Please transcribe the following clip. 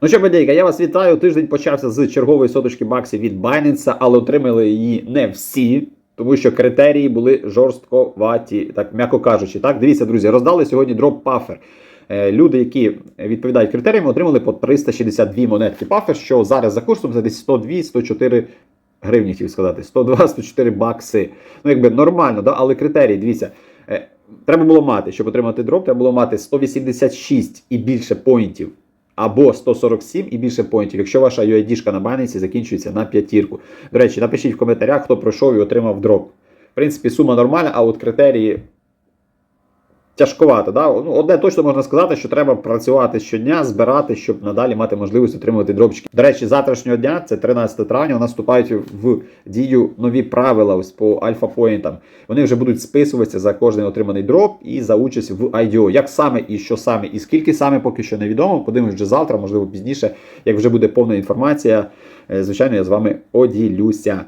Ну що, бедейка, я вас вітаю. Тиждень почався з чергової соточки баксів від Binance, але отримали її не всі, тому що критерії були жорстковаті, так м'яко кажучи. Так, дивіться, друзі, роздали сьогодні дроп пафер. Е, Люди, які відповідають критеріям, отримали по 362 монетки пафер, що зараз за курсом за десь 102-104 гривні, хотів сказати, 102-104 бакси. Ну, якби нормально, да? але критерії, дивіться. е, Треба було мати, щоб отримати дроп, треба було мати 186 і більше поінтів або 147 і більше поінтів, якщо ваша UID на Binance закінчується на п'ятірку. До речі, напишіть в коментарях, хто пройшов і отримав дроп. В принципі, сума нормальна, а от критерії тяжковато. Да? Ну, одне точно можна сказати, що треба працювати щодня, збирати, щоб надалі мати можливість отримувати дропчики. До речі, завтрашнього дня, це 13 травня, у нас вступають в дію нові правила ось по альфа-поінтам. Вони вже будуть списуватися за кожний отриманий дроп і за участь в IDO. Як саме і що саме, і скільки саме поки що невідомо. Подивимось вже завтра, можливо, пізніше, як вже буде повна інформація. Е, Звичайно, я з вами поділюся.